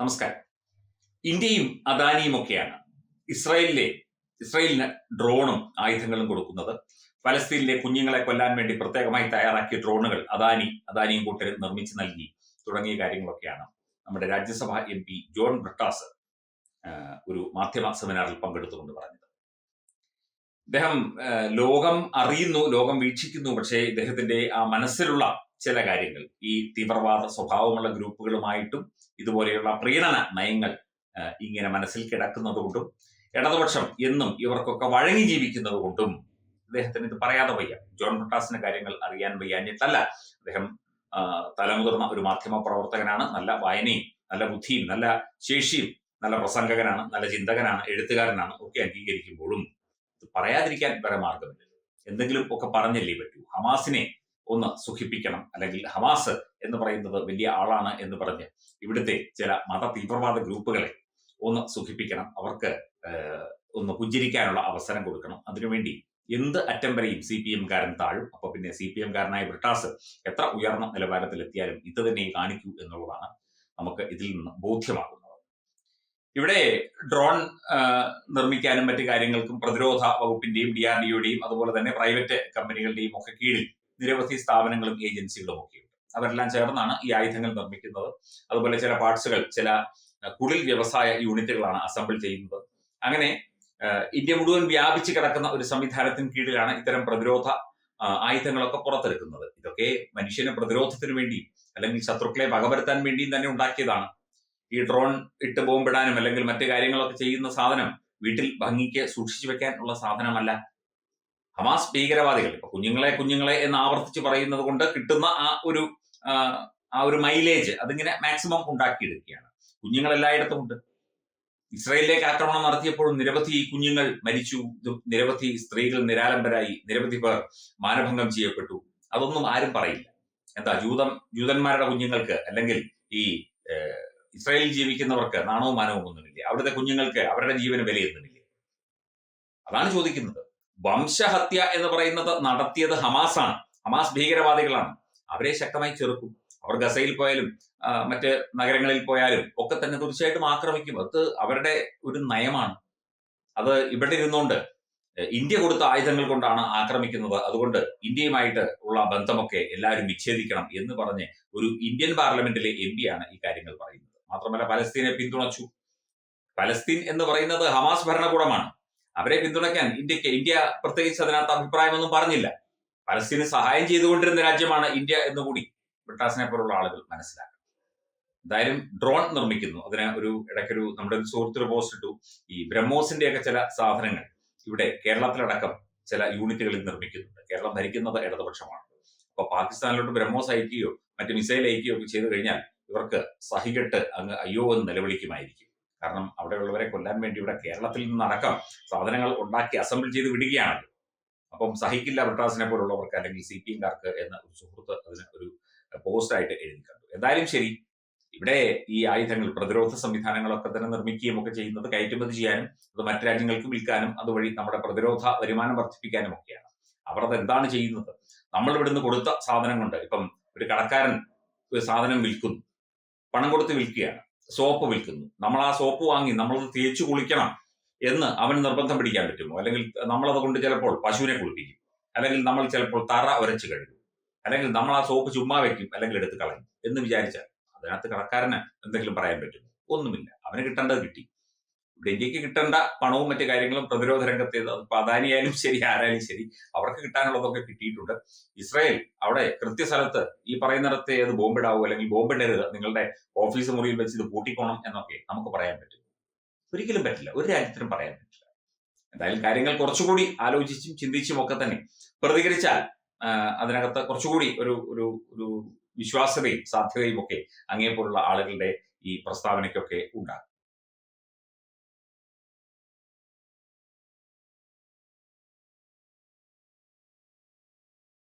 നമസ്കാരം. ഇന്ത്യയും അദാനിയും ഒക്കെയാണ് ഇസ്രായേലിലെ ഇസ്രായേലിന് ഡ്രോണും ആയുധങ്ങളും കൊടുക്കുന്നത്. പലസ്തീനിലെ കുഞ്ഞുങ്ങളെ കൊല്ലാൻ വേണ്ടി പ്രത്യേകമായി തയ്യാറാക്കിയ ഡ്രോണുകൾ അദാനി അദാനിയും കൂട്ടരും നിർമ്മിച്ചു നൽകി തുടങ്ങിയ കാര്യങ്ങളൊക്കെയാണ് നമ്മുടെ രാജ്യസഭ എം പി ജോൺ ബ്രിട്ടാസ് ഒരു മാധ്യമ സെമിനാറിൽ പങ്കെടുത്തുകൊണ്ട് പറഞ്ഞത്. ഇദ്ദേഹം ആ, ലോകം അറിയുന്നു ലോകം വീക്ഷിക്കുന്നു പക്ഷേ ഇദ്ദേഹത്തിന്റെ ആ മനസ്സിലുള്ള ചില കാര്യങ്ങൾ. ഈ തീവ്രവാദ സ്വഭാവമുള്ള ഗ്രൂപ്പുകളുമായിട്ടും ഇതുപോലെയുള്ള പ്രീണന നയങ്ങൾ ഇങ്ങനെ മനസ്സിൽ കിടക്കുന്നതുകൊണ്ടും ഇടതുപക്ഷം എന്നും ഇവർക്കൊക്കെ വഴങ്ങി ജീവിക്കുന്നത് കൊണ്ടും അദ്ദേഹത്തിന് ഇത് പറയാതെ വയ്യ. ജോൺ ബ്രിട്ടാസിന് കാര്യങ്ങൾ അറിയാൻ വയ്യാഞ്ഞിട്ടല്ല അദ്ദേഹം തലമുതിർന്ന ഒരു മാധ്യമ പ്രവർത്തകനാണ്. നല്ല വായനയും നല്ല ബുദ്ധിയും നല്ല ശേഷിയും നല്ല പ്രസംഗകനാണ് നല്ല ചിന്തകനാണ് എഴുത്തുകാരനാണ് ഒക്കെ അംഗീകരിക്കുമ്പോഴും ഇത് പറയാതിരിക്കാൻ വേറെ മാർഗമില്ല എന്തെങ്കിലും ഒക്കെ പറഞ്ഞല്ലേ പറ്റൂ. ഹമാസിനെ ഒന്ന് സുഖിപ്പിക്കണം. അല്ലെങ്കിൽ ഹമാസ് എന്ന് പറയുന്നത് വലിയ ആളാണ് എന്ന് പറഞ്ഞ് ഇവിടുത്തെ ചില മത തീവ്രവാദ ഗ്രൂപ്പുകളെ ഒന്ന് സുഖിപ്പിക്കണം. അവർക്ക് ഒന്ന് പുഞ്ചിരിക്കാനുള്ള അവസരം കൊടുക്കണം. അതിനുവേണ്ടി എന്ത് അറ്റം വരെയും സി പി എംകാരൻ താഴും. അപ്പൊ പിന്നെ സി പി എംകാരനായ ബ്രിട്ടാസ് എത്ര ഉയർന്ന നിലവാരത്തിലെത്തിയാലും ഇത് തന്നെ കാണിക്കൂ എന്നുള്ളതാണ് നമുക്ക് ഇതിൽ നിന്ന് ബോധ്യമാകുന്നത്. ഇവിടെ ഡ്രോൺ നിർമ്മിക്കാനും മറ്റു കാര്യങ്ങൾക്കും പ്രതിരോധ വകുപ്പിന്റെയും ഡി ആർ ഡിയുടെയും അതുപോലെ തന്നെ പ്രൈവറ്റ് കമ്പനികളുടെയും ഒക്കെ കീഴിൽ നിരവധി സ്ഥാപനങ്ങളും ഏജൻസികളും ഒക്കെ ഉണ്ട് അവരെല്ലാം ചേർന്നാണ് ഈ ആയുധങ്ങൾ നിർമ്മിക്കുന്നത്. അതുപോലെ ചില പാർട്സുകൾ ചില കുടിൽ വ്യവസായ യൂണിറ്റുകളാണ് അസംബിൾ ചെയ്യുന്നത്. അങ്ങനെ ഇന്ത്യ മുഴുവൻ വ്യാപിച്ചു കിടക്കുന്ന ഒരു സംവിധാനത്തിന് കീഴിലാണ് ഇത്തരം പ്രതിരോധ ആയുധങ്ങളൊക്കെ പുറത്തെടുക്കുന്നത്. ഇതൊക്കെ മനുഷ്യനെ പ്രതിരോധത്തിന് വേണ്ടിയും അല്ലെങ്കിൽ ശത്രുക്കളെ വകവരുത്താൻ വേണ്ടിയും തന്നെ ഉണ്ടാക്കിയതാണ്. ഈ ഡ്രോൺ ഇട്ട് ബോംബിടാനും അല്ലെങ്കിൽ മറ്റു കാര്യങ്ങളൊക്കെ ചെയ്യുന്ന സാധനം വീട്ടിൽ ഭംഗിക്ക് സൂക്ഷിച്ചു വെക്കാൻ ഉള്ള സാധനമല്ല. ഹമാസ് ഭീകരവാദികൾ ഇപ്പൊ കുഞ്ഞുങ്ങളെ കുഞ്ഞുങ്ങളെ എന്ന് ആവർത്തിച്ച് പറയുന്നത് കൊണ്ട് കിട്ടുന്ന ആ ഒരു ആ, ഒരു മൈലേജ് അതിങ്ങനെ മാക്സിമം ഉണ്ടാക്കിയെടുക്കുകയാണ്. കുഞ്ഞുങ്ങൾ എല്ലായിടത്തും ഉണ്ട്. ഇസ്രയേലിലേക്ക് ആക്രമണം നടത്തിയപ്പോഴും നിരവധി കുഞ്ഞുങ്ങൾ മരിച്ചു. നിരവധി സ്ത്രീകൾ നിരാലംബരായി. നിരവധി പേർ മാനഭംഗം ചെയ്യപ്പെട്ടു. അതൊന്നും ആരും പറയില്ല. എന്താ ജൂതം ജൂതന്മാരുടെ കുഞ്ഞുങ്ങൾക്ക് അല്ലെങ്കിൽ ഈ ഇസ്രായേലിൽ ജീവിക്കുന്നവർക്ക് നാണവും മാനവും ഒന്നുമില്ലേ? അവിടുത്തെ കുഞ്ഞുങ്ങൾക്ക് അവരുടെ ജീവന് വിലയൊന്നുമില്ല? അതാണ് ചോദിക്കുന്നത്. വംശഹത്യ എന്ന് പറയുന്നത് നടത്തിയത് ഹമാസാണ്. ഹമാസ് ഭീകരവാദികളാണ്. അവരെ ശക്തമായി ചെറുക്കും. അവർ ഗസയിൽ പോയാലും മറ്റ് നഗരങ്ങളിൽ പോയാലും ഒക്കെ തന്നെ തീർച്ചയായിട്ടും ആക്രമിക്കും. അത് അവരുടെ ഒരു നയമാണ്. അത് ഇവിടെ ഇരുന്നുകൊണ്ട് ഇന്ത്യ കൊടുത്ത ആയുധങ്ങൾ കൊണ്ടാണ് ആക്രമിക്കുന്നത്. അതുകൊണ്ട് ഇന്ത്യയുമായിട്ട് ഉള്ള ബന്ധമൊക്കെ എല്ലാവരും വിച്ഛേദിക്കണം എന്ന് പറഞ്ഞ് ഒരു ഇന്ത്യൻ പാർലമെന്റിലെ എം ആണ് ഈ കാര്യങ്ങൾ പറയുന്നത്. മാത്രമല്ല പലസ്തീനെ പിന്തുണച്ചു. പലസ്തീൻ എന്ന് പറയുന്നത് ഹമാസ് ഭരണകൂടമാണ്. അവരെ പിന്തുണയ്ക്കാൻ ഇന്ത്യയ്ക്ക് ഇന്ത്യ പ്രത്യേകിച്ച് അതിനകത്ത് അഭിപ്രായമൊന്നും പറഞ്ഞില്ല. പലസ്തീന് സഹായം ചെയ്തുകൊണ്ടിരുന്ന രാജ്യമാണ് ഇന്ത്യ എന്നുകൂടി ബ്രിട്ടാസിനെ പോലുള്ള ആളുകൾ മനസ്സിലാക്കണം എന്തായാലും ഡ്രോൺ നിർമ്മിക്കുന്നു. അതിന് ഒരു ഇടയ്ക്കൊരു നമ്മുടെ ഒരു സുഹൃത്തു പോസ്റ്റ് ഇട്ടു. ഈ ബ്രഹ്മോസിന്റെ ഒക്കെ ചില സാധനങ്ങൾ ഇവിടെ കേരളത്തിലടക്കം ചില യൂണിറ്റുകളിൽ നിർമ്മിക്കുന്നുണ്ട്. കേരളം ഭരിക്കുന്നത് ഇടതുപക്ഷമാണ്. അപ്പൊ പാകിസ്ഥാനിലോട്ട് ബ്രഹ്മോസ് അയക്കുകയോ മറ്റ് മിസൈൽ അയക്കുകയോ ഒക്കെ ചെയ്തു കഴിഞ്ഞാൽ ഇവർക്ക് സഹികെട്ട് അങ്ങ് അയ്യോ എന്ന് നിലവിളിക്കുമായിരിക്കും. കാരണം അവിടെയുള്ളവരെ കൊല്ലാൻ വേണ്ടി ഇവിടെ കേരളത്തിൽ നിന്നടക്കം സാധനങ്ങൾ ഉണ്ടാക്കി അസംബിൾ ചെയ്ത് വിടുകയാണ് അപ്പം സഹിക്കില്ല ബ്രിട്ടാസിനെ പോലുള്ളവർക്ക് അല്ലെങ്കിൽ സി പി എംകാർക്ക് എന്ന ഒരു സുഹൃത്ത് അതിന് ഒരു പോസ്റ്റായിട്ട് എഴുതി കണ്ടു. എന്തായാലും ശരി ഇവിടെ ഈ ആയുധങ്ങൾ പ്രതിരോധ സംവിധാനങ്ങളൊക്കെ തന്നെ നിർമ്മിക്കുകയും ഒക്കെ ചെയ്യുന്നത് കയറ്റുമതി ചെയ്യാനും അത് മറ്റു രാജ്യങ്ങൾക്ക് വിൽക്കാനും അതുവഴി നമ്മുടെ പ്രതിരോധ വരുമാനം വർദ്ധിപ്പിക്കാനും ഒക്കെയാണ്. അവർ അത് എന്താണ് ചെയ്യുന്നത്? നമ്മൾ ഇവിടുന്ന് കൊടുത്ത സാധനം കൊണ്ട് ഇപ്പം ഒരു കടക്കാരൻ ഒരു സാധനം വിൽക്കുന്നു. പണം കൊടുത്ത് വിൽക്കുകയാണ്. സോപ്പ് വിൽക്കുന്നു. നമ്മൾ ആ സോപ്പ് വാങ്ങി നമ്മൾ തേച്ചു കുളിക്കണം എന്ന് അവന് നിർബന്ധം പിടിക്കാൻ പറ്റുമോ? അല്ലെങ്കിൽ നമ്മളത് കൊണ്ട് ചിലപ്പോൾ പശുവിനെ കുളിപ്പിക്കും. അല്ലെങ്കിൽ നമ്മൾ ചിലപ്പോൾ തറ ഉരച്ച് കഴുകും. അല്ലെങ്കിൽ നമ്മൾ ആ സോപ്പ് ചുമ്മാ വെക്കും അല്ലെങ്കിൽ എടുത്ത് കളയും എന്ന് വിചാരിച്ചാൽ അതിനകത്ത് കടക്കാരന് എന്തെങ്കിലും പറയാൻ പറ്റുമോ? ഒന്നുമില്ല. അവന് കിട്ടേണ്ടത് കിട്ടി. ഇന്ത്യയ്ക്ക് കിട്ടേണ്ട പണവും മറ്റു കാര്യങ്ങളും പ്രതിരോധ രംഗത്ത് അദാനിയായാലും ശരി ആരായാലും ശരി അവർക്ക് കിട്ടാനുള്ളതൊക്കെ കിട്ടിയിട്ടുണ്ട്. ഇസ്രായേൽ അവിടെ കൃത്യസ്ഥലത്ത് ഈ പറയുന്നിടത്ത് ഏത് ബോംബിടാവോ അല്ലെങ്കിൽ ബോംബിടരുത് നിങ്ങളുടെ ഓഫീസ് മുറിയിൽ വെച്ച് ഇത് പൂട്ടിക്കോണം എന്നൊക്കെ നമുക്ക് പറയാൻ പറ്റും ഒരിക്കലും പറ്റില്ല. ഒരു രാജ്യത്തിനും പറയാൻ പറ്റില്ല. എന്തായാലും കാര്യങ്ങൾ കുറച്ചുകൂടി ആലോചിച്ചും ചിന്തിച്ചും ഒക്കെ തന്നെ പ്രതികരിച്ചാൽ അതിനകത്ത് കുറച്ചുകൂടി ഒരു ഒരു ഒരു വിശ്വാസ്യതയും സാധ്യതയും ഒക്കെ അങ്ങേപോലുള്ള ആളുകളുടെ ഈ പ്രസ്താവനയ്ക്കൊക്കെ ഉണ്ടാകും.